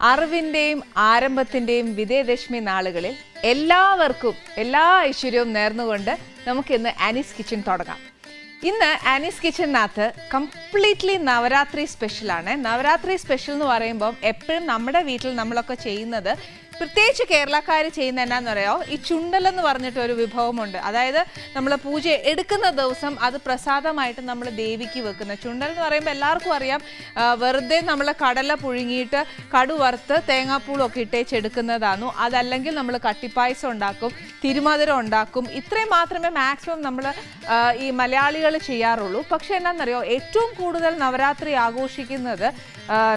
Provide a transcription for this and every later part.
അറിവിന്റെയും ആരംഭത്തിന്റെയും വിജയദശമി നാളുകളിൽ എല്ലാവർക്കും എല്ലാ ഐശ്വര്യവും നേർന്നുകൊണ്ട് നമുക്കിന്ന് ആനീസ് കിച്ചൺ തുടങ്ങാം. ഇന്ന് ആനീസ് കിച്ചണിനകത്ത് കംപ്ലീറ്റ്ലി നവരാത്രി സ്പെഷ്യലാണ് നവരാത്രി സ്പെഷ്യൽ എന്ന് പറയുമ്പോൾ എപ്പോഴും നമ്മുടെ വീട്ടിൽ നമ്മളൊക്കെ ചെയ്യുന്നത് പ്രത്യേകിച്ച് കേരളക്കാർ ചെയ്യുന്ന എന്നാന്ന് പറയാമോ ഈ ചുണ്ടലെന്ന് പറഞ്ഞിട്ട് ഒരു വിഭവമുണ്ട്. അതായത് നമ്മൾ പൂജ എടുക്കുന്ന ദിവസം അത് പ്രസാദമായിട്ട് നമ്മൾ ദേവിക്ക് വെക്കുന്ന ചുണ്ടൽ എന്ന് പറയുമ്പോൾ എല്ലാവർക്കും അറിയാം. വെറുതെ നമ്മൾ കടല പുഴുങ്ങിയിട്ട് കടു വറുത്ത് തേങ്ങാപ്പൂളൊക്കെ ഇട്ടേച്ച് എടുക്കുന്നതാണ് അതല്ലെങ്കിൽ നമ്മൾ കട്ടിപ്പായസം ഉണ്ടാക്കും തിരുമധുരം ഉണ്ടാക്കും. ഇത്രയും മാത്രമേ മാക്സിമം നമ്മൾ ഈ മലയാളികൾ ചെയ്യാറുള്ളൂ. പക്ഷേ എന്നാണെന്നറിയോ ഏറ്റവും കൂടുതൽ നവരാത്രി ആഘോഷിക്കുന്നത്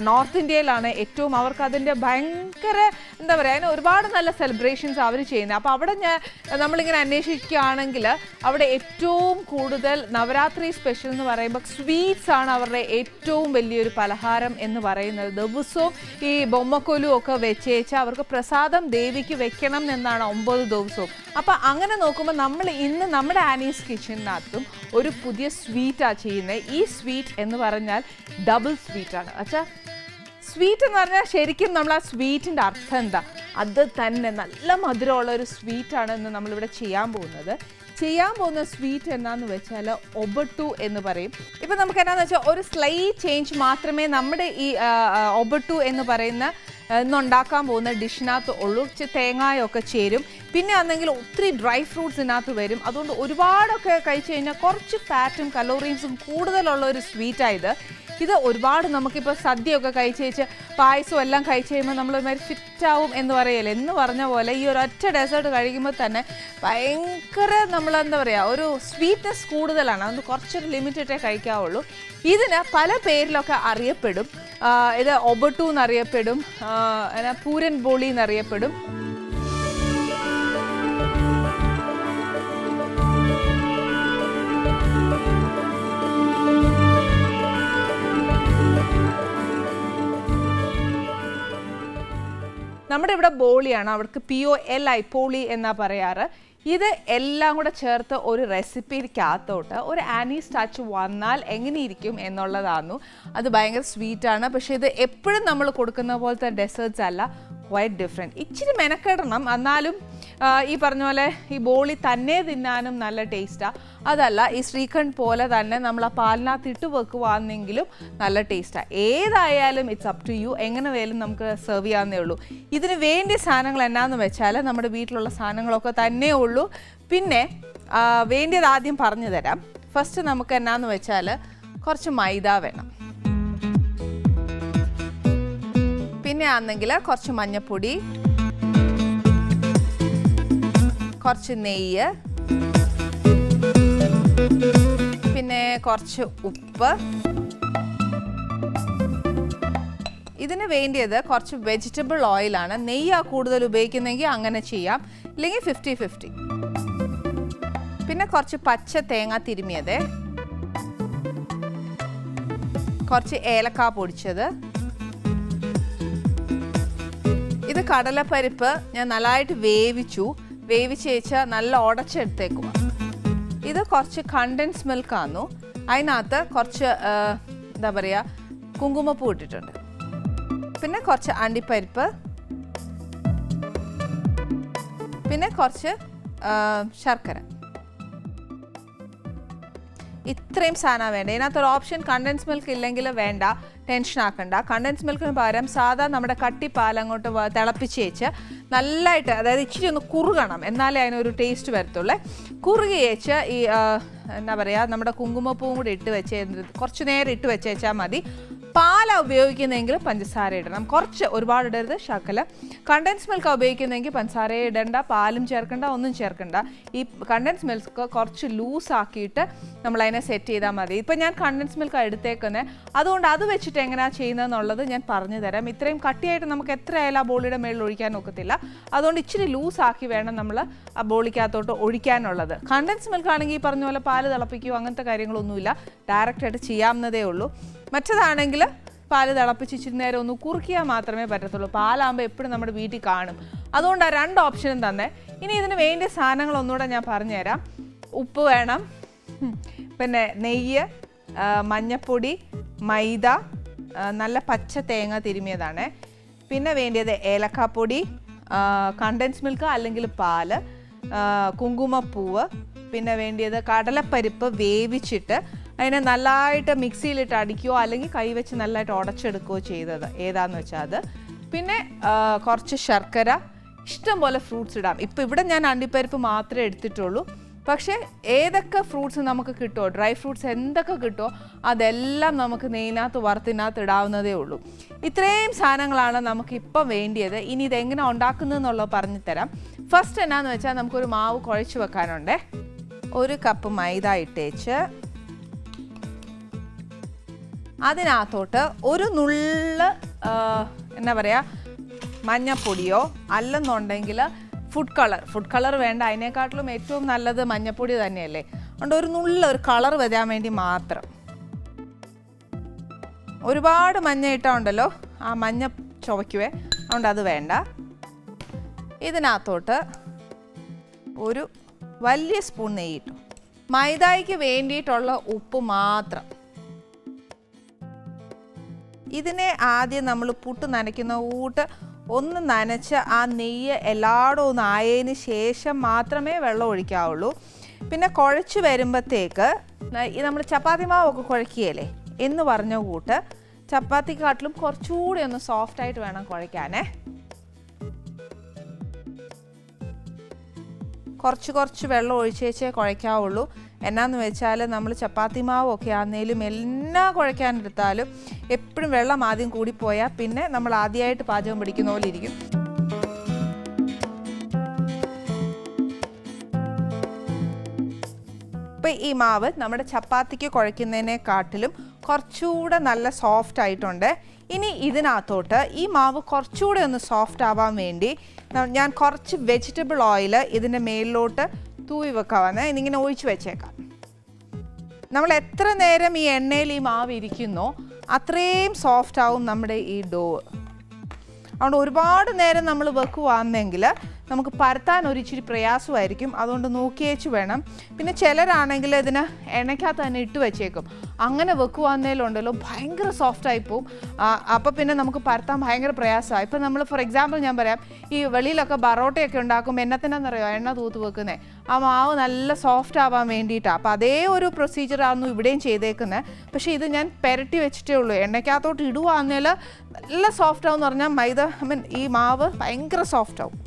നോർത്ത് ഇന്ത്യയിലാണ് ഏറ്റവും അവർക്ക് അതിന്റെ ഭയങ്കര എന്താ പറയുക അതിന് ഒരുപാട് നല്ല സെലിബ്രേഷൻസ് അവർ ചെയ്യുന്നത്. അപ്പോൾ അവിടെ ഞാൻ നമ്മളിങ്ങനെ അന്വേഷിക്കുകയാണെങ്കിൽ അവിടെ ഏറ്റവും കൂടുതൽ നവരാത്രി സ്പെഷ്യൽ എന്ന് പറയുമ്പോൾ സ്വീറ്റ്സ് ആണ് അവരുടെ ഏറ്റവും വലിയൊരു പലഹാരം എന്ന് പറയുന്നത്. ദിവസവും ഈ ബൊമ്മക്കൊലും ഒക്കെ വെച്ചേച്ച് അവർക്ക് പ്രസാദം ദേവിക്ക് വെക്കണം എന്നാണ് ഒമ്പത് ദിവസവും. അപ്പോൾ അങ്ങനെ നോക്കുമ്പോൾ നമ്മൾ ഇന്ന് നമ്മുടെ ആനീസ് കിച്ചണിനകത്തും ഒരു പുതിയ സ്വീറ്റാണ് ചെയ്യുന്നത്. ഈ സ്വീറ്റ് എന്ന് പറഞ്ഞാൽ ഡബിൾ സ്വീറ്റാണ് അച്ഛാ സ്വീറ്റ് എന്ന് പറഞ്ഞാൽ ശരിക്കും നമ്മൾ ആ സ്വീറ്റിന്റെ അർത്ഥം എന്താ? അത് തന്നെ നല്ല മധുരമുള്ള ഒരു സ്വീറ്റാണ് ഇന്ന് നമ്മളിവിടെ ചെയ്യാൻ പോകുന്നത്. ചെയ്യാൻ പോകുന്ന സ്വീറ്റ് എന്നാന്ന് വെച്ചാൽ ഒബട്ടു എന്ന് പറയും. ഇപ്പം നമുക്ക് എന്നാന്ന് വെച്ചാൽ ഒരു സ്ലൈ ചേഞ്ച് മാത്രമേ നമ്മുടെ ഈ ഒബട്ടു എന്ന് പറയുന്ന ഇന്നുണ്ടാക്കാൻ പോകുന്ന ഡിഷിനകത്ത് ഉള്ളൂ. തേങ്ങായൊക്കെ ചേരും. പിന്നെ ആണെങ്കിൽ ഒത്തിരി ഡ്രൈ ഫ്രൂട്ട്സ് ഇതിനകത്ത് വരും. അതുകൊണ്ട് ഒരുപാടൊക്കെ കഴിച്ചു കഴിഞ്ഞാൽ കുറച്ച് ഫാറ്റും കലോറീസും കൂടുതലുള്ള ഒരു സ്വീറ്റായത് ഇത് ഒരുപാട് നമുക്കിപ്പോൾ സദ്യയൊക്കെ കഴിച്ച് കഴിച്ച് പായസം എല്ലാം കഴിച്ച് കഴിയുമ്പോൾ നമ്മൾ ഒരുമാതിരി ഫിറ്റ് ആവും എന്ന് പറയല്ലേ? എന്ന് പറഞ്ഞ പോലെ ഈ ഒരു ഒറ്റ ഡെസേർട്ട് കഴിക്കുമ്പോൾ തന്നെ ഭയങ്കര നമ്മൾ എന്താ പറയുക ഒരു സ്വീറ്റ്നെസ് കൂടുതലാണ്. അതുകൊണ്ട് കുറച്ചൊരു ലിമിറ്റഡേ കഴിക്കാവുള്ളൂ. ഇതിന് പല പേരിലൊക്കെ അറിയപ്പെടും. ഇത് ഒബട്ടു എന്നറിയപ്പെടും. പൂരൻ ബോളി എന്നറിയപ്പെടും. നമ്മുടെ ഇവിടെ ബോളിയാണ് അവർക്ക് പി ഒ എൽ ഐ പോളി എന്നാ പറയാറ്. ഇത് എല്ലാം കൂടെ ചേർത്ത് ഒരു റെസിപ്പിക്കകത്തോട്ട് ഒരു ആനീസ് ടച്ച് വന്നാൽ എങ്ങനെയിരിക്കും എന്നുള്ളതാന്നു. അത് ഭയങ്കര സ്വീറ്റാണ് പക്ഷേ ഇത് എപ്പോഴും നമ്മൾ കൊടുക്കുന്ന പോലത്തെ ഡെസേർട്സ് അല്ല. ക്വൈറ്റ് ഡിഫറെന്റ് ഇച്ചിരി മെനക്കെടണം. എന്നാലും ഈ പറഞ്ഞ പോലെ ഈ ബോളി തന്നെ തിന്നാനും നല്ല ടേസ്റ്റാണ് അതല്ല ഈ ശ്രീഖണ്ഡ് പോലെ തന്നെ നമ്മൾ ആ പാലിനകത്ത് ഇട്ട് വെക്കുവാണെങ്കിലും നല്ല ടേസ്റ്റാണ് ഏതായാലും ഇറ്റ്സ് അപ് ടു യു എങ്ങനെ വേലും നമുക്ക് സെർവ് ചെയ്യാവുന്നേ ഉള്ളൂ. ഇതിന് വേണ്ടിയ സാധനങ്ങൾ എന്നാന്ന് വെച്ചാൽ നമ്മുടെ വീട്ടിലുള്ള സാധനങ്ങളൊക്കെ തന്നെ ഉള്ളൂ. പിന്നെ വേണ്ടിയത് ആദ്യം പറഞ്ഞു തരാം. ഫസ്റ്റ് നമുക്ക് എന്നാന്ന് വെച്ചാൽ കുറച്ച് മൈദ വേണം. ആണെങ്കിൽ കുറച്ച് മഞ്ഞപ്പൊടി കുറച്ച് നെയ്യ് പിന്നെ കുറച്ച് ഉപ്പ്. ഇതിന് വേണ്ടിയത് കുറച്ച് വെജിറ്റബിൾ ഓയിലാണ് നെയ്യാ കൂടുതൽ ഉപയോഗിക്കുന്നെങ്കിൽ അങ്ങനെ ചെയ്യാം. ഇല്ലെങ്കിൽ ഫിഫ്റ്റി ഫിഫ്റ്റി പിന്നെ കുറച്ച് പച്ച തേങ്ങ തിരുമിയത്. കുറച്ച് ഏലക്ക പൊടിച്ചത്. കടലപ്പരിപ്പ് ഞാൻ നല്ലതായിട്ട് വേവിച്ചു. വേവിച്ച് വെച്ച് നല്ല ഉടച്ചെടുത്തേക്കും ഇത് കുറച്ച് കണ്ടൻസ് മിൽക്ക് ആന്നു. അതിനകത്ത് കുറച്ച് എന്താ പറയുക കുങ്കുമപ്പൂ ഇട്ടിട്ടുണ്ട്. പിന്നെ കുറച്ച് അണ്ടിപ്പരിപ്പ്. പിന്നെ കുറച്ച് ശർക്കര. ഇത്രയും സാധനം വേണ്ട. ഇതിനകത്തൊരു ഓപ്ഷൻ കണ്ടൻസ് മിൽക്ക് ഇല്ലെങ്കിൽ വേണ്ട ടെൻഷൻ ആക്കണ്ട. കണ്ടൻസ് മിൽക്കിന് പകരം സാധാ നമ്മുടെ കട്ടിപ്പാൽ അങ്ങോട്ട് തിളപ്പിച്ച് വെച്ച് നല്ലതായിട്ട് അതായത് ഇച്ചിരി ഒന്ന് കുറുകണം എന്നാലേ അതിനൊരു ടേസ്റ്റ് വരത്തുള്ളൂ. കുറുകി വെച്ച് ഈ എന്താ പറയുക നമ്മുടെ കുങ്കുമപ്പൂവും കൂടി ഇട്ട് വെച്ച് കുറച്ച് നേരം ഇട്ട് വെച്ചേച്ചാൽ മതി. പാല ഉപയോഗിക്കുന്നെങ്കിൽ പഞ്ചസാര ഇടണം. കുറച്ച് ഒരുപാട് ഇടരുത് ശകലം. കണ്ടൻസ് മിൽക്ക് ഉപയോഗിക്കുന്നെങ്കിൽ പഞ്ചസാര ഇടണ്ട പാലും ചേർക്കണ്ട ഒന്നും ചേർക്കണ്ട. ഈ കണ്ടൻസ് മിൽക്ക് കുറച്ച് ലൂസ് ആക്കിയിട്ട് നമ്മൾ അതിനെ സെറ്റ് ചെയ്താൽ മതി. ഇപ്പം ഞാൻ കണ്ടൻസ് മിൽക്ക് എടുത്തേക്കുന്നത് അതുകൊണ്ട് അത് വെച്ചിട്ട് എങ്ങനെയാണ് ചെയ്യുന്നതെന്നുള്ളത് ഞാൻ പറഞ്ഞു തരാം. ഇത്രയും കട്ടിയായിട്ട് നമുക്ക് എത്ര ആയാലും ആ ബോളിയുടെ മേളിൽ ഒഴിക്കാൻ ഒക്കത്തില്ല. അതുകൊണ്ട് ഇച്ചിരി ലൂസ് ആക്കി വേണം നമ്മൾ ആ ബോളിക്കകത്തോട്ട് ഒഴിക്കാനുള്ളത്. കണ്ടൻസ് മിൽക്ക് ആണെങ്കിൽ ഈ പറഞ്ഞ പോലെ പാൽ തിളപ്പിക്കുകയോ അങ്ങനത്തെ കാര്യങ്ങളൊന്നുമില്ല. ഡയറക്റ്റായിട്ട് ചെയ്യാവുന്നതേ ഉള്ളൂ. മറ്റതാണെങ്കിൽ പാൽ തിളപ്പിച്ച് ഇച്ചിരി നേരം ഒന്ന് കുറുക്കിയാൽ മാത്രമേ പറ്റത്തുള്ളൂ. പാലാകുമ്പോൾ എപ്പോഴും നമ്മുടെ വീട്ടിൽ കാണും. അതുകൊണ്ട് ആ രണ്ട് ഓപ്ഷനും തന്നെ. ഇനി ഇതിന് വേണ്ടിയ സാധനങ്ങൾ ഒന്നുകൂടെ ഞാൻ പറഞ്ഞുതരാം. ഉപ്പ് വേണം. പിന്നെ നെയ്യ് മഞ്ഞപ്പൊടി മൈദ നല്ല പച്ച തേങ്ങ തിരുമിയതാണ്. പിന്നെ വേണ്ടിയത് ഏലക്കാപ്പൊടി കണ്ടൻസ് മിൽക്ക് അല്ലെങ്കിൽ പാൽ കുങ്കുമപ്പൂവ് പിന്നെ വേണ്ടിയത് കടലപ്പരിപ്പ് വേവിച്ചിട്ട് അതിനെ നല്ലതായിട്ട് മിക്സിയിലിട്ട് അടിക്കുകയോ അല്ലെങ്കിൽ കൈവച്ച് നല്ലതായിട്ട് ഉടച്ചെടുക്കുകയോ ചെയ്തത്. ഏതാന്ന് വെച്ചാൽ അത്. പിന്നെ കുറച്ച് ശർക്കര ഇഷ്ടം പോലെ ഫ്രൂട്ട്സ് ഇടാം. ഇപ്പം ഇവിടെ ഞാൻ അണ്ടിപ്പരിപ്പ് മാത്രമേ എടുത്തിട്ടുള്ളൂ. പക്ഷേ ഏതൊക്കെ ഫ്രൂട്ട്സ് നമുക്ക് കിട്ടുമോ ഡ്രൈ ഫ്രൂട്ട്സ് എന്തൊക്കെ കിട്ടുമോ അതെല്ലാം നമുക്ക് നെയ്യിനകത്ത് വറുത്തിനകത്ത് ഇടാവുന്നതേ ഉള്ളൂ. ഇത്രയും സാധനങ്ങളാണ് നമുക്ക് ഇപ്പം വേണ്ടിയത്. ഇനി ഇതെങ്ങനെ ഉണ്ടാക്കുന്നതെന്നുള്ളത് പറഞ്ഞു തരാം. ഫസ്റ്റ് എന്നാന്ന് വെച്ചാൽ നമുക്കൊരു മാവ് കുഴച്ച് വെക്കാനുണ്ടേ. ഒരു കപ്പ് മൈദ ഇട്ടേച്ച് അതിനകത്തോട്ട് ഒരു നുള്ള് എന്താ പറയുക മഞ്ഞപ്പൊടിയോ അല്ലെന്നുണ്ടെങ്കിൽ ഫുഡ് കളർ ഫുഡ് കളർ വേണ്ട. അതിനേക്കാട്ടിലും ഏറ്റവും നല്ലത് മഞ്ഞപ്പൊടി തന്നെയല്ലേ. അതുകൊണ്ട് ഒരു നുള്ള ഒരു കളർ വരാൻ വേണ്ടി മാത്രം. ഒരുപാട് മഞ്ഞ ഇട്ടുണ്ടല്ലോ ആ മഞ്ഞ ചുവയ്ക്കുവേ. അതുകൊണ്ട് അത് വേണ്ട. ഇതിനകത്തോട്ട് ഒരു വലിയ സ്പൂൺ നെയ്യ് ഇട്ടു. മൈദായ്ക്ക് വേണ്ടിയിട്ടുള്ള ഉപ്പ് മാത്രം. ഇതിനെ ആദ്യം നമ്മൾ പുട്ട് നനയ്ക്കുന്ന കൂട്ട് ഒന്ന് നനച്ച് ആ നെയ്യ് എല്ലായിടും ഒന്ന് ആയതിന് ശേഷം മാത്രമേ വെള്ളം ഒഴിക്കാവുള്ളൂ. പിന്നെ കുഴച്ച് വരുമ്പോഴത്തേക്ക് നമ്മൾ ചപ്പാത്തി മാവൊക്കെ കുഴക്കുകയല്ലേ? എന്ന് പറഞ്ഞ കൂട്ട് ചപ്പാത്തിക്കാട്ടിലും കുറച്ചുകൂടി ഒന്ന് സോഫ്റ്റായിട്ട് വേണം കുഴയ്ക്കാനേ. കുറച്ച് കുറച്ച് വെള്ളം ഒഴിച്ചേച്ചേ കുഴയ്ക്കാവുള്ളൂ. എന്നാന്ന് വെച്ചാൽ നമ്മൾ ചപ്പാത്തി മാവൊക്കെ ആന്നേലും എല്ലാം കുഴയ്ക്കാനെടുത്താലും എപ്പോഴും വെള്ളം ആദ്യം കൂടിപ്പോയാൽ പിന്നെ നമ്മൾ ആദ്യമായിട്ട് പാചകം പിടിക്കുന്ന പോലെ ഇരിക്കും. ഇപ്പം ഈ മാവ് നമ്മുടെ ചപ്പാത്തിക്ക് കുഴയ്ക്കുന്നതിനെക്കാട്ടിലും കുറച്ചുകൂടെ നല്ല സോഫ്റ്റ് ആയിട്ടുണ്ട്. ഇനി ഇതിനകത്തോട്ട് ഈ മാവ് കുറച്ചുകൂടെ ഒന്ന് സോഫ്റ്റ് ആവാൻ വേണ്ടി ഞാൻ കുറച്ച് വെജിറ്റബിൾ ഓയിൽ ഇതിന്റെ മേലിലോട്ട് തൂവി വെക്കാമെന്ന് ഇതിങ്ങനെ ഒഴിച്ചു വെച്ചേക്കാം. നമ്മൾ എത്ര നേരം ഈ എണ്ണയിൽ ഈ മാവ് ഇരിക്കുന്നോ അത്രയും സോഫ്റ്റ് ആവും നമ്മുടെ ഈ ഡോ അതുകൊണ്ട് ഒരുപാട് നേരം നമ്മൾ വെക്കുവാണെങ്കിൽ നമുക്ക് പരത്താൻ ഒരു ഇച്ചിരി പ്രയാസമായിരിക്കും. അതുകൊണ്ട് നോക്കിയേച്ച് വേണം. പിന്നെ ചിലരാണെങ്കിൽ ഇതിന് എണ്ണയ്ക്കകത്ത് തന്നെ ഇട്ട് വെച്ചേക്കും. അങ്ങനെ വെക്കുവാന്നേലുണ്ടല്ലോ ഭയങ്കര സോഫ്റ്റ് ആയി പോവും. അപ്പോൾ പിന്നെ നമുക്ക് പരത്താൻ ഭയങ്കര പ്രയാസമാണ് ഇപ്പം നമ്മൾ ഫോർ എക്സാമ്പിൾ ഞാൻ പറയാം ഈ വെളിയിലൊക്കെ ബറോട്ടയൊക്കെ ഉണ്ടാക്കുമ്പോൾ എന്നത്തിനെന്നറിയോ എണ്ണ തൂത്ത് വെക്കുന്നത് ആ മാവ് നല്ല സോഫ്റ്റ് ആവാൻ വേണ്ടിയിട്ടാണ് അപ്പോൾ അതേ ഒരു പ്രൊസീജിയറാണ് ഇവിടെയും ചെയ്തേക്കുന്നത് പക്ഷേ ഇത് ഞാൻ പെരട്ടി വെച്ചിട്ടേ ഉള്ളൂ. എണ്ണയ്ക്കകത്തോട്ട് ഇടുവാന്നേൽ നല്ല സോഫ്റ്റ് ആവും എന്ന് പറഞ്ഞാൽ മൈദ ഐ മീൻ ഈ മാവ് ഭയങ്കര സോഫ്റ്റ് ആവും.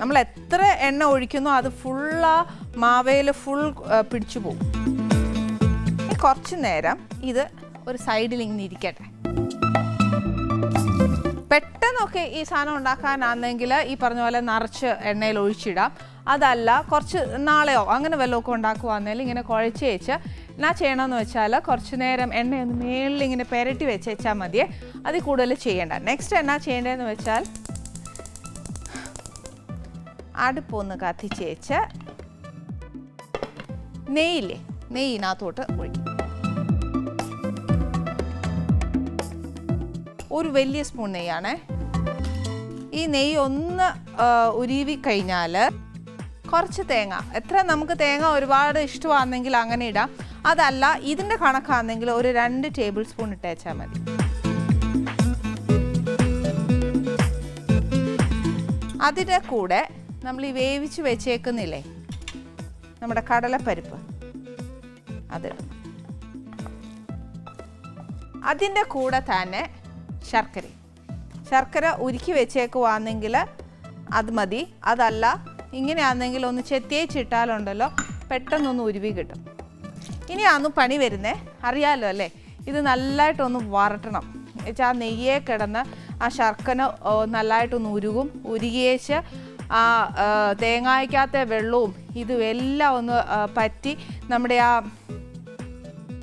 നമ്മൾ എത്ര എണ്ണ ഒഴിക്കുന്നോ അത് ഫുൾ ആ മാവയിൽ ഫുൾ പിടിച്ചു പോകും. കുറച്ച് നേരം ഇത് ഒരു സൈഡിൽ ഇങ്ങനെ ഇരിക്കട്ടെ. പെട്ടെന്നൊക്കെ ഈ സാധനം ഉണ്ടാക്കാനാണെങ്കിൽ ഈ പറഞ്ഞ പോലെ നിറച്ച് എണ്ണയിൽ ഒഴിച്ചിടാം. അതല്ല കുറച്ച് നാളെയോ അങ്ങനെ വല്ലതൊക്കെ ഉണ്ടാക്കുവാണെങ്കിൽ ഇങ്ങനെ കുഴച്ച് വെച്ച് എന്നാ ചെയ്യണമെന്ന് വെച്ചാൽ കുറച്ച് നേരം എണ്ണയൊന്ന് മേളിൽ ഇങ്ങനെ പെരട്ടി വെച്ച് വെച്ചാൽ മതിയേ. അതിൽ കൂടുതൽ ചെയ്യേണ്ട. നെക്സ്റ്റ് എന്നാ ചെയ്യേണ്ടതെന്ന് വെച്ചാൽ അടുപ്പൊന്ന് കത്തിച്ചേച്ച് നെയ്യില്ലേ നെയ്യിനകത്തോട്ട് ഒഴിക്കും. ഒരു വലിയ സ്പൂൺ നെയ്യാണേ. ഈ നെയ്യ് ഒന്ന് ഉരുവി കഴിഞ്ഞാൽ കുറച്ച് തേങ്ങ. എത്ര നമുക്ക് തേങ്ങ ഒരുപാട് ഇഷ്ടമാണെങ്കിൽ അങ്ങനെ ഇടാം. അതല്ല ഇതിന്റെ കണക്കാണെങ്കിൽ ഒരു രണ്ട് ടേബിൾ സ്പൂൺ ഇട്ടേച്ചാൽ മതി. അതിന്റെ കൂടെ നമ്മൾ ഈ വേവിച്ച് വെച്ചേക്കുന്നില്ലേ? നമ്മുടെ കടലപ്പരിപ്പ്. അതിടും അതിന്റെ കൂടെ തന്നെ ശർക്കര. ശർക്കര ഉരുക്കി വെച്ചേക്കുവാണെങ്കിൽ അത് മതി. അതല്ല ഇങ്ങനെയാണെങ്കിൽ ഒന്ന് ചെത്തിയേച്ചിട്ടാലുണ്ടല്ലോ പെട്ടെന്നൊന്ന് ഉരുവി കിട്ടും. ഇനിയാന്ന് പണി വരുന്നേ. അറിയാലോ അല്ലേ? ഇത് നല്ലതായിട്ടൊന്ന് വരട്ടണം വെച്ചാൽ ആ നെയ്യേ കിടന്ന് ആ ശർക്കര നല്ലതായിട്ടൊന്ന് ഉരുകും. ഉരുകിയേച്ച് ആ തേങ്ങായ്ക്കകത്തെ വെള്ളവും ഇതും എല്ലാം ഒന്ന് പറ്റി നമ്മുടെ ആ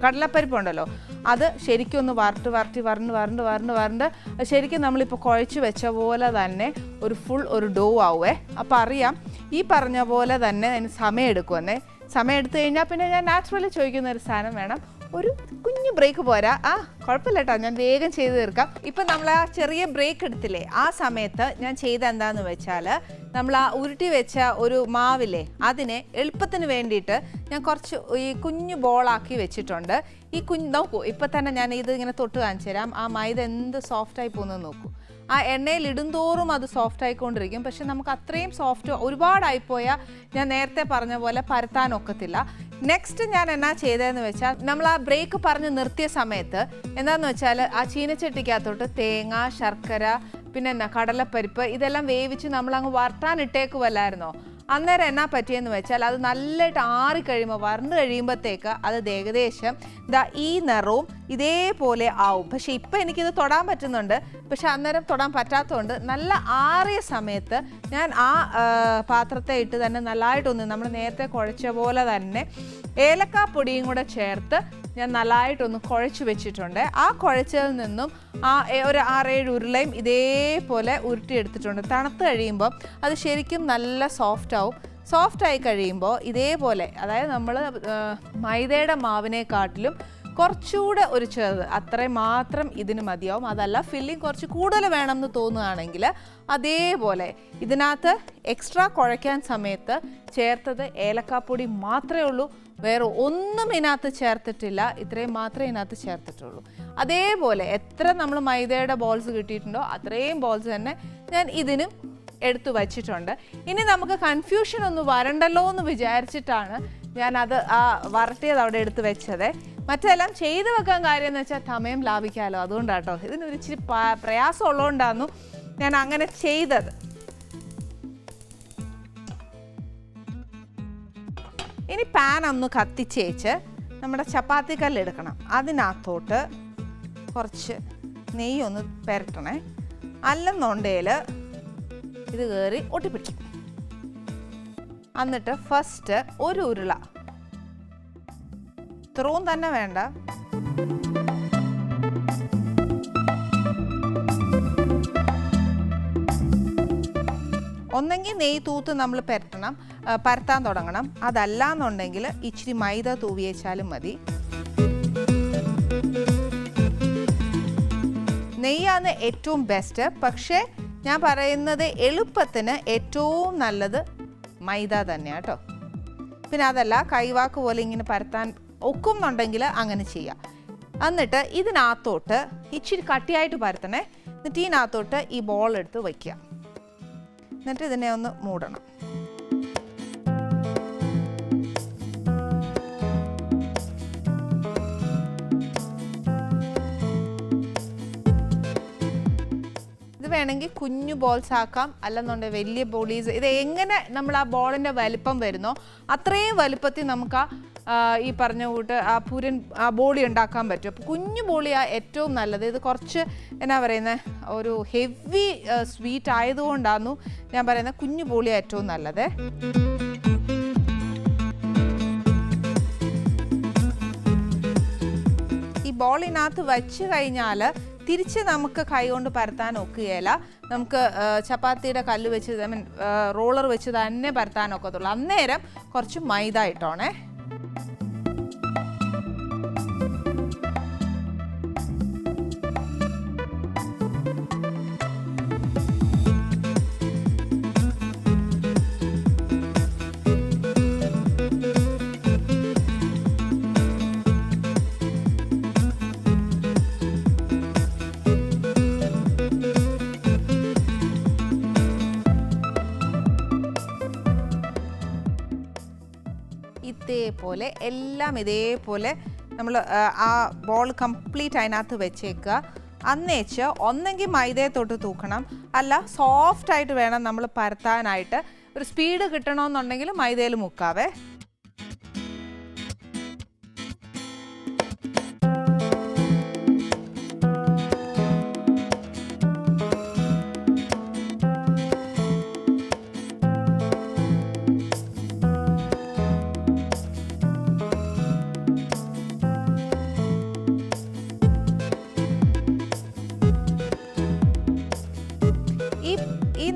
കടലപ്പരിപ്പുണ്ടല്ലോ അത് ശരിക്കും ഒന്ന് വരട്ട് വരട്ടി വരണ്ട് വരണ്ട് വരണ്ട് വരണ്ട് ശരിക്കും നമ്മളിപ്പോൾ കുഴച്ച് വെച്ച പോലെ തന്നെ ഒരു ഫുൾ ഒരു ഡോ ആവുമേ അപ്പോൾ അറിയാം ഈ പറഞ്ഞ പോലെ തന്നെ അതിന് സമയം എടുക്കുമെന്നേ. സമയം എടുത്തു കഴിഞ്ഞാൽ പിന്നെ ഞാൻ നാച്ചുറലി ചോദിക്കുന്ന ഒരു സാധനം വേണം. ഒരു കുഞ്ഞു ബ്രേക്ക് പോരാ. ആ കുഴപ്പമില്ല കേട്ടോ ഞാൻ വേഗം ചെയ്ത് തീർക്കാം. ഇപ്പം നമ്മൾ ആ ചെറിയ ബ്രേക്ക് എടുത്തില്ലേ? ആ സമയത്ത് ഞാൻ ചെയ്ത എന്താന്ന് വെച്ചാൽ നമ്മൾ ആ ഉരുട്ടി വെച്ച ഒരു മാവില്ലേ അതിനെ എളുപ്പത്തിന് വേണ്ടിയിട്ട് ഞാൻ കുറച്ച് ഈ കുഞ്ഞു ബോളാക്കി വെച്ചിട്ടുണ്ട്. ഈ കുഞ്ഞ് നോക്കൂ ഇപ്പം തന്നെ ഞാൻ ഇത് ഇങ്ങനെ തൊട്ട് കാണിച്ചു തരാം ആ മൈദ എന്ത് സോഫ്റ്റായി പോകുന്നത് നോക്കൂ. ആ എണ്ണയിൽ ഇടുന്തോറും അത് സോഫ്റ്റ് ആയിക്കൊണ്ടിരിക്കും. പക്ഷെ നമുക്ക് അത്രയും സോഫ്റ്റ് ഒരുപാടായിപ്പോയാൽ ഞാൻ നേരത്തെ പറഞ്ഞ പോലെ പരത്താൻ ഒക്കത്തില്ല. നെക്സ്റ്റ് ഞാൻ എന്നാ ചെയ്തതെന്ന് വെച്ചാൽ നമ്മൾ ആ ബ്രേക്ക് പറഞ്ഞ് നിർത്തിയ സമയത്ത് എന്താന്ന് വെച്ചാൽ ആ ചീനച്ചട്ടിക്കകത്തോട്ട് തേങ്ങ ശർക്കര പിന്നെ എന്നാ കടലപ്പരിപ്പ് ഇതെല്ലാം വേവിച്ച് നമ്മൾ അങ്ങ് വറുത്താൻ ഇട്ടേക്കുമല്ലായിരുന്നോ അന്നേരം എന്നാ പറ്റിയെന്ന് വെച്ചാൽ അത് നല്ലതായിട്ട് ആറി കഴിയുമ്പോൾ വറന്ന് കഴിയുമ്പോഴത്തേക്ക് അത് ഏകദേശം ദാ ഈ നിറവും ഇതേപോലെ ആവും. പക്ഷെ ഇപ്പം എനിക്കിത് തൊടാൻ പറ്റുന്നുണ്ട്. പക്ഷെ അന്നേരം തൊടാൻ പറ്റാത്തതുകൊണ്ട് നല്ല ആറിയ സമയത്ത് ഞാൻ ആ, പാത്രത്തെ ഇട്ട് തന്നെ നല്ലതായിട്ടൊന്ന് നമ്മൾ നേരത്തെ കുഴച്ച പോലെ തന്നെ ഏലക്കാപ്പൊടിയും കൂടെ ചേർത്ത് ഞാൻ നല്ലതായിട്ടൊന്ന് കുഴച്ച് വെച്ചിട്ടുണ്ട്. ആ കുഴച്ചതിൽ നിന്നും ആ ഒരു ആറേഴ് ഉരുളയും ഇതേപോലെ ഉരുട്ടിയെടുത്തിട്ടുണ്ട്. തണുത്ത് കഴിയുമ്പോൾ അത് ശരിക്കും നല്ല സോഫ്റ്റ് ആവും. സോഫ്റ്റ് ആയി കഴിയുമ്പോൾ ഇതേപോലെ അതായത് നമ്മൾ മൈദയുടെ മാവിനെക്കാട്ടിലും കുറച്ചുകൂടെ ഒരു ചെറുത് അത്രയും മാത്രം ഇതിന് മതിയാവും. അതല്ല ഫില്ലിംഗ് കുറച്ച് കൂടുതൽ എന്ന് തോന്നുകയാണെങ്കിൽ അതേപോലെ ഇതിനകത്ത് എക്സ്ട്രാ കുഴയ്ക്കാൻ സമയത്ത് ചേർത്തത് ഏലക്കാപ്പൊടി മാത്രമേ ഉള്ളൂ. വേറെ ഒന്നും ഇതിനകത്ത് ചേർത്തിട്ടില്ല. ഇത്രയും മാത്രമേ ഇതിനകത്ത് ചേർത്തിട്ടുള്ളൂ. അതേപോലെ എത്ര നമ്മൾ മൈദയുടെ ബോൾസ് കിട്ടിയിട്ടുണ്ടോ അത്രയും ബോൾസ് തന്നെ ഞാൻ ഇതിനും എടുത്തു വച്ചിട്ടുണ്ട്. ഇനി നമുക്ക് കൺഫ്യൂഷൻ ഒന്ന് വരണ്ടല്ലോ എന്ന് വിചാരിച്ചിട്ടാണ് ഞാൻ അത് ആ വരട്ടിയത് അവിടെ എടുത്ത് വെച്ചത്. മറ്റെല്ലാം ചെയ്തു വെക്കാൻ കാര്യം എന്ന് വെച്ചാൽ സമയം ലാഭിക്കാമല്ലോ അതുകൊണ്ടാട്ടോ. ഇതിനൊരു ഇച്ചിരി പ- പ്രയാസം ഉള്ളതുകൊണ്ടാണ് ഞാൻ അങ്ങനെ ചെയ്തത്. ഇനി പാൻ ഒന്ന് കത്തിച്ചേച്ച് നമ്മുടെ ചപ്പാത്തി കല്ലെടുക്കണം അതിനകത്തോട്ട് കുറച്ച് നെയ്യൊന്ന് പെരട്ടണേ. അല്ലെന്നുണ്ടേൽ ഇത് കയറി ഒട്ടിപ്പിടിക്കും. എന്നിട്ട് ഫസ്റ്റ് ഒരു ഉരുള. ഇത്രയും തന്നെ വേണ്ട. ഒന്നെങ്കിൽ നെയ്യ് തൂത്ത് നമ്മൾ പരട്ടണം പരത്താൻ തുടങ്ങണം. അതല്ല എന്നുണ്ടെങ്കിൽ ഇച്ചിരി മൈദ തൂവി വെച്ചാലും മതി. നെയ്യാണ് ഏറ്റവും ബെസ്റ്റ് പക്ഷേ ഞാൻ പറയുന്നത് എളുപ്പത്തിന് ഏറ്റവും നല്ലത് മൈദ തന്നെ കേട്ടോ പിന്നെ അതല്ല കൈവാക്ക് പോലെ ഇങ്ങനെ പരത്താൻ ഒക്കുന്നുണ്ടെങ്കിൽ അങ്ങനെ ചെയ്യാം. എന്നിട്ട് ഇതിനകത്തോട്ട് ഇച്ചിരി കട്ടിയായിട്ട് പരത്തണേ. എന്നിട്ട് ഇതിനകത്തോട്ട് ഈ ബോൾ എടുത്ത് വയ്ക്കുക എന്നിട്ട് ഇതിനെ ഒന്ന് മൂടണം. വേണമെങ്കിൽ കുഞ്ഞു ബോൾസ് ആക്കാം. അല്ലെന്നുണ്ടെങ്കിൽ വലിയ ബോളീസ് ഇത് എങ്ങനെ നമ്മൾ ആ ബോളിന്റെ വലിപ്പം വരുന്നോ അത്രയും വലുപ്പത്തിൽ നമുക്ക് ആ, ഈ പറഞ്ഞ കൂട്ട് ആ പൂരൻ ആ ബോളി ഉണ്ടാക്കാൻ പറ്റും. അപ്പോൾ കുഞ്ഞു ബോളിയാ ഏറ്റവും നല്ലത്. ഇത് കുറച്ച് എന്നാ പറയുന്നത് ഒരു ഹെവി സ്വീറ്റ് ആയതുകൊണ്ടാന്നു ഞാൻ പറയുന്നത് കുഞ്ഞു ബോളിയാ ഏറ്റവും നല്ലത്. ഈ ബോളിനകത്ത് വെച്ച് കഴിഞ്ഞാൽ തിരിച്ച് നമുക്ക് കൈകൊണ്ട് പരത്താൻ ഒക്കുകയില്ല. നമുക്ക് ചപ്പാത്തിയുടെ കല്ല് വെച്ച് ഐ മീൻ റോളർ വെച്ച് തന്നെ പരത്താൻ ഒക്കത്തുള്ളൂ. അന്നേരം കുറച്ച് മൈദ ഇട്ടോണേ. ഇതേപോലെ എല്ലാം ഇതേപോലെ നമ്മൾ ആ ബോൾ കംപ്ലീറ്റ് അതിനകത്ത് വെച്ചേക്കുക. അന്നേച്ച് ഒന്നെങ്കിൽ മൈദയെ തൊട്ട് തൂക്കണം. അല്ല സോഫ്റ്റായിട്ട് വേണം നമ്മൾ പരത്താനായിട്ട്. ഒരു സ്പീഡ് കിട്ടണമെന്നുണ്ടെങ്കിൽ മൈദയിൽ മുക്കാവേ.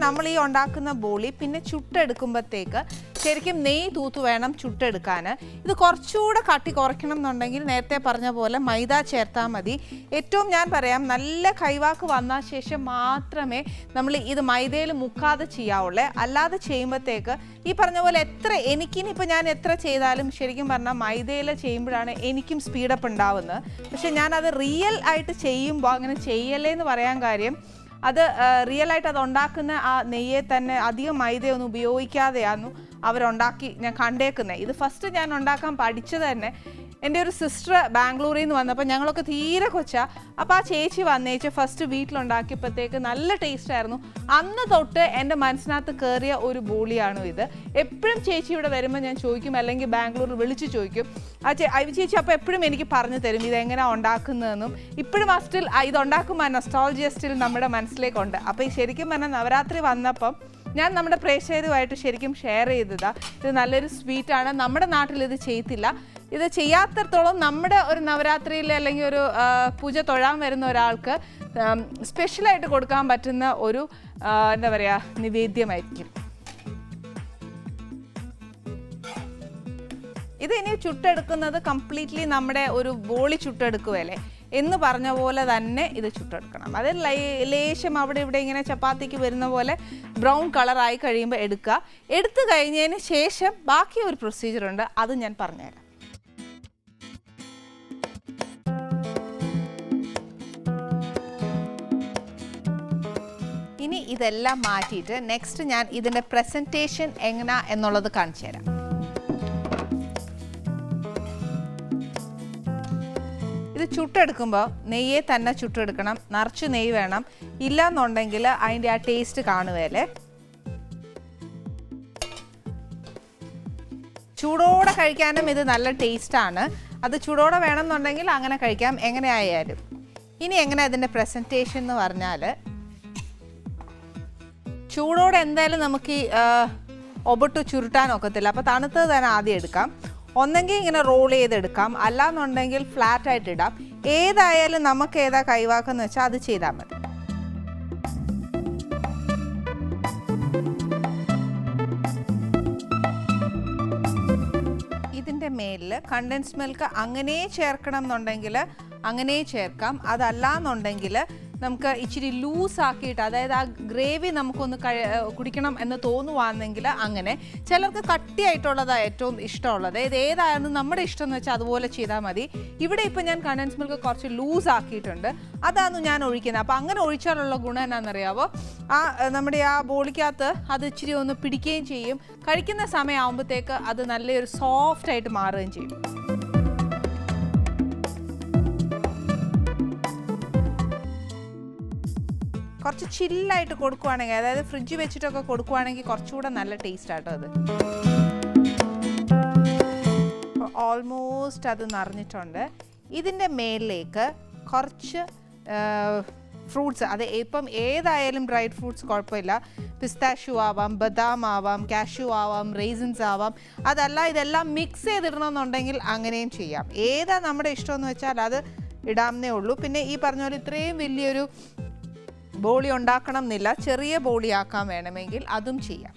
നമ്മൾ ഈ ഉണ്ടാക്കുന്ന ബോളി പിന്നെ ചുട്ടെടുക്കുമ്പോഴത്തേക്ക് ശരിക്കും നെയ് തൂത്ത് വേണം ചുട്ടെടുക്കാൻ. ഇത് കുറച്ചുകൂടെ കട്ടി കുറയ്ക്കണം എന്നുണ്ടെങ്കിൽ നേരത്തെ പറഞ്ഞ പോലെ മൈദ ചേർത്താൽ മതി. ഏറ്റവും ഞാൻ പറയാം നല്ല കൈവാക്ക് വന്ന ശേഷം മാത്രമേ നമ്മൾ ഇത് മൈദയിൽ മുക്കാതെ ചെയ്യാവുള്ളേ. അല്ലാതെ ചെയ്യുമ്പോഴത്തേക്ക് ഈ പറഞ്ഞ പോലെ എത്ര എനിക്കിനിപ്പോൾ ഞാൻ എത്ര ചെയ്താലും ശരിക്കും പറഞ്ഞാൽ മൈദയിൽ ചെയ്യുമ്പോഴാണ് എനിക്കും സ്പീഡപ്പ് ഉണ്ടാവുന്നത്. പക്ഷെ ഞാനത് റിയൽ ആയിട്ട് ചെയ്യുമ്പോൾ അങ്ങനെ ചെയ്യല്ലേ എന്ന് പറയാൻ കാര്യം അത് റിയൽ ആയിട്ട് അത് ഉണ്ടാക്കുന്ന ആ നെയ്യെ തന്നെ അധികം മൈദയൊന്നും ഉപയോഗിക്കാതെയാണ് അവരുണ്ടാക്കി ഞാൻ കണ്ടേക്കുന്നത് ഇത് ഫസ്റ്റ് ഞാൻ ഉണ്ടാക്കാൻ പഠിച്ചത് തന്നെ എന്റെ ഒരു സിസ്റ്റർ ബാംഗ്ലൂരിൽ നിന്ന് വന്നപ്പോൾ ഞങ്ങളൊക്കെ തീരെ കൊച്ചാ. അപ്പോൾ ആ ചേച്ചി വന്നേച്ച് ഫസ്റ്റ് വീട്ടിലുണ്ടാക്കിയപ്പോഴത്തേക്ക് നല്ല ടേസ്റ്റ് ആയിരുന്നു. അന്ന് തൊട്ട് എന്റെ മനസ്സിനകത്ത് കയറിയ ഒരു ബോളിയാണ് ഇത്. എപ്പോഴും ചേച്ചി ഇവിടെ വരുമ്പോൾ ഞാൻ ചോദിക്കും അല്ലെങ്കിൽ ബാംഗ്ലൂരിൽ വിളിച്ച് ചോദിക്കും ആ ചേ ചേച്ചി അപ്പോൾ എപ്പോഴും എനിക്ക് പറഞ്ഞു തരും ഇത് എങ്ങനെയാണ് ഉണ്ടാക്കുന്നതെന്നും. ഇപ്പോഴും ആ സ്റ്റിൽ ഇത് ഉണ്ടാക്കുമ്പോൾ നൊസ്ട്രോളജിയ സ്റ്റിൽ നമ്മുടെ മനസ്സിലേക്കുണ്ട്. അപ്പോൾ ഈ ശരിക്കും പറഞ്ഞാൽ നവരാത്രി വന്നപ്പം ഞാൻ നമ്മുടെ പ്രേക്ഷകരുമായിട്ട് ശരിക്കും ഷെയർ ചെയ്തതാണ് ഇത് നല്ലൊരു സ്വീറ്റാണ് നമ്മുടെ നാട്ടിൽ ഇത് ചെയ്യത്തില്ല. ഇത് ചെയ്യാത്തടത്തോളം നമ്മുടെ ഒരു നവരാത്രിയിൽ അല്ലെങ്കിൽ ഒരു പൂജ തൊഴാൻ വരുന്ന ഒരാൾക്ക് സ്പെഷ്യലായിട്ട് കൊടുക്കാൻ പറ്റുന്ന ഒരു എന്താ പറയുക നിവേദ്യമായിരിക്കും. ഇത് ഇനി ചുട്ടെടുക്കുന്നത് കംപ്ലീറ്റ്ലി നമ്മുടെ ഒരു ബോളി ചുട്ടെടുക്കുകയല്ലേ എന്ന് പറഞ്ഞ പോലെ തന്നെ ഇത് ചുട്ടെടുക്കണം. അത് ലേശം അവിടെ ഇവിടെ ഇങ്ങനെ ചപ്പാത്തിക്ക് വരുന്ന പോലെ ബ്രൗൺ കളറായി കഴിയുമ്പോൾ എടുക്കുക. എടുത്തു കഴിഞ്ഞതിന് ശേഷം ബാക്കി ഒരു പ്രൊസീജിയർ ഉണ്ട്. അത് ഞാൻ പറഞ്ഞുതരാം. ഇനി ഇതെല്ലാം മാറ്റിയിട്ട് നെക്സ്റ്റ് ഞാൻ ഇതിന്റെ പ്രസന്റേഷൻ എങ്ങനെ എന്നുള്ളത് കാണിച്ചു തരാം. ഇത് ചുട്ടെടുക്കുമ്പോൾ നെയ്യെ തന്നെ ചുട്ടെടുക്കണം നിറച്ച് നെയ്യ് വേണം. ഇല്ലാന്നുണ്ടെങ്കിൽ അതിന്റെ ആ ടേസ്റ്റ് കാണുകയല്ലേ ചൂടോടെ കഴിക്കാനും ഇത് നല്ല ടേസ്റ്റാണ് അത് ചൂടോടെ വേണമെന്നുണ്ടെങ്കിൽ അങ്ങനെ കഴിക്കാം എങ്ങനെയായാലും. ഇനി എങ്ങനെ അതിന്റെ പ്രസന്റേഷൻ എന്ന് പറഞ്ഞാൽ ചൂടോടെ എന്തായാലും നമുക്ക് ഈ ഒബട്ട് ചുരുട്ടാൻ ഒക്കത്തില്ല. അപ്പോൾ തണുത്തത് തന്നെ ആദ്യം എടുക്കാം. ഒന്നെങ്കിൽ ഇങ്ങനെ റോൾ ചെയ്തെടുക്കാം. അല്ലാന്നുണ്ടെങ്കിൽ ഫ്ലാറ്റ് ആയിട്ട് ഇടാം. ഏതായാലും നമുക്ക് ഏതാ കൈവാക്കെന്ന് വെച്ചാൽ അത് ചെയ്താൽ മതി. ഇതിന്റെ മേലിൽ കണ്ടൻസ് മിൽക്ക് അങ്ങനെ ചേർക്കണം എന്നുണ്ടെങ്കിൽ അങ്ങനെ ചേർക്കാം. അതല്ല എന്നുണ്ടെങ്കിൽ നമുക്ക് ഇച്ചിരി ലൂസ് ആക്കിയിട്ട് അതായത് ആ ഗ്രേവി നമുക്കൊന്ന് കുടിക്കണം എന്ന് തോന്നുവാണെങ്കിൽ അങ്ങനെ ചിലർക്ക് കട്ടിയായിട്ടുള്ളതാണ് ഏറ്റവും ഇഷ്ടമുള്ളത്. ഇത് ഏതായാലും നമ്മുടെ ഇഷ്ടം എന്ന് വെച്ചാൽ അതുപോലെ ചെയ്താൽ മതി. ഇവിടെ ഇപ്പം ഞാൻ കണ്ടൻസ് മിൽക്ക് കുറച്ച് ലൂസ് ആക്കിയിട്ടുണ്ട് അതാണ് ഞാൻ ഒഴിക്കുന്നത്. അപ്പോൾ അങ്ങനെ ഒഴിച്ചാലുള്ള ഗുണം എന്നാണെന്നറിയാവോ? ആ നമ്മുടെ ആ ബോളിക്കകത്ത് അത് ഇച്ചിരി ഒന്ന് പിടിക്കുകയും ചെയ്യും. കഴിക്കുന്ന സമയമാകുമ്പോഴത്തേക്ക് അത് നല്ലൊരു സോഫ്റ്റായിട്ട് മാറുകയും ചെയ്യും. കുറച്ച് ചില്ലായിട്ട് കൊടുക്കുവാണെങ്കിൽ അതായത് ഫ്രിഡ്ജ് വെച്ചിട്ടൊക്കെ കൊടുക്കുവാണെങ്കിൽ കുറച്ചുകൂടെ നല്ല ടേസ്റ്റ് ആട്ടോ അത്. ഓൾമോസ്റ്റ് അത് നിറഞ്ഞിട്ടുണ്ട്. ഇതിന്റെ മേലിലേക്ക് കുറച്ച് ഫ്രൂട്ട്സ് അത് ഇപ്പം ഏതായാലും ഡ്രൈഡ് ഫ്രൂട്ട്സ് കുഴപ്പമില്ല. പിസ്താഷ്യൂ ആവാം ബദാം ആവാം കാഷ്യൂ ആവാം റേസിൻസ് ആവാം. അതല്ല ഇതെല്ലാം മിക്സ് ചെയ്തിടണമെന്നുണ്ടെങ്കിൽ അങ്ങനെയും ചെയ്യാം. ഏതാ നമ്മുടെ ഇഷ്ടമെന്ന് വെച്ചാൽ അത് ഇടാമെന്നേ ഉള്ളൂ. പിന്നെ ഈ പറഞ്ഞ പോലെ ഇത്രയും വലിയൊരു ബോളി ഉണ്ടാക്കണം എന്നില്ല ചെറിയ ബോളി ആക്കാൻ വേണമെങ്കിൽ അതും ചെയ്യാം.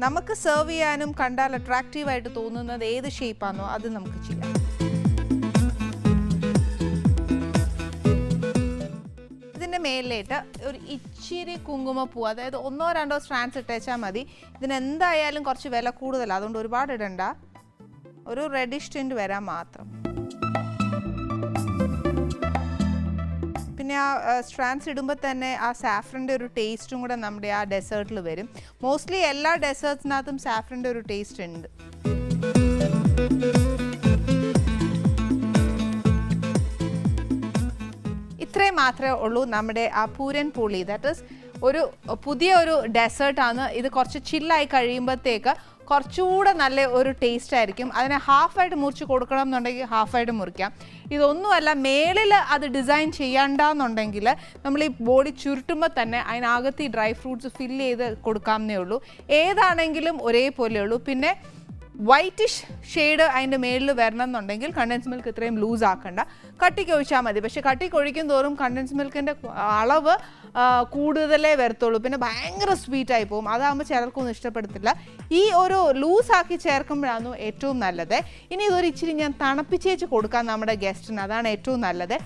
നമുക്ക് സെർവ് ചെയ്യാനും കണ്ടാൽ അട്രാക്റ്റീവായിട്ട് തോന്നുന്നത് ഏത് ഷേപ്പാണോ അത് നമുക്ക് ചെയ്യാം. ഇതിന്റെ മേലിലേട്ട് ഒരു ഇച്ചിരി കുങ്കുമപ്പൂ അതായത് ഒന്നോ രണ്ടോ സ്ട്രാൻസ് ഇട്ടേച്ചാൽ മതി. ഇതിന് എന്തായാലും കുറച്ച് വില കൂടുതലാണ് അതുകൊണ്ട് ഒരുപാട് ഇടണ്ട. ഒരു റെഡിഷ് വരാൻ മാത്രം. പിന്നെ ആ സ്ട്രാൻസ് ഇടുമ്പോൾ തന്നെ ആ സാഫ്രന്റെ ഒരു ടേസ്റ്റും കൂടെ നമ്മുടെ ആ ഡെസേർട്ടിൽ വരും. മോസ്റ്റ്ലി എല്ലാ ഡെസേർട്ട്സിനകത്തും സാഫ്രന്റെ ഒരു ടേസ്റ്റ് ഉണ്ട്. ഇത്രയും മാത്രമേ ഉള്ളൂ നമ്മുടെ ആ പൂരൻ പൂളി. ദാറ്റ് ഈസ് ഒരു പുതിയ ഒരു ഡെസേർട്ടാണ്. ഇത് കുറച്ച് ചില്ലായി കഴിയുമ്പോഴത്തേക്ക് കുറച്ചുകൂടെ നല്ല ഒരു ടേസ്റ്റ് ആയിരിക്കും. അതിനെ ഹാഫായിട്ട് മുറിച്ച് കൊടുക്കണം എന്നുണ്ടെങ്കിൽ ഹാഫായിട്ട് മുറിക്കാം. ഇതൊന്നുമല്ല മേളിൽ അത് ഡിസൈൻ ചെയ്യണ്ടെന്നുണ്ടെങ്കിൽ നമ്മൾ ഈ ബോഡി ചുരുട്ടുമ്പോൾ തന്നെ അതിനകത്ത് ഈ ഡ്രൈ ഫ്രൂട്ട്സ് ഫില്ല് ചെയ്ത് കൊടുക്കാമെന്നേ ഉള്ളൂ. ഏതാണെങ്കിലും ഒരേപോലെ ഉള്ളൂ. പിന്നെ വൈറ്റിഷ് ഷെയ്ഡ് അതിന്റെ മേളിൽ വരണം എന്നുണ്ടെങ്കിൽ കണ്ടൻസ് മിൽക്ക് ഇത്രയും ലൂസ് ആക്കണ്ട. കട്ടിക്ക് ഒഴിച്ചാൽ മതി. പക്ഷേ കട്ടിക്ക് ഒഴിക്കും തോറും കണ്ടൻസ് മിൽക്കിന്റെ അളവ് കൂടുതലേ വരത്തുള്ളൂ. പിന്നെ ഭയങ്കര സ്വീറ്റായി പോകും. അതാകുമ്പോൾ ചിലർക്കൊന്നും ഇഷ്ടപ്പെടത്തില്ല. ഈ ഒരു ലൂസ് ആക്കി ചേർക്കുമ്പോഴാണ് ഏറ്റവും നല്ലത്. ഇനി ഇതൊരു ഇച്ചിരി ഞാൻ തണുപ്പിച്ചേച്ച് കൊടുക്കാം നമ്മുടെ ഗസ്റ്റിന് അതാണ് ഏറ്റവും നല്ലത്.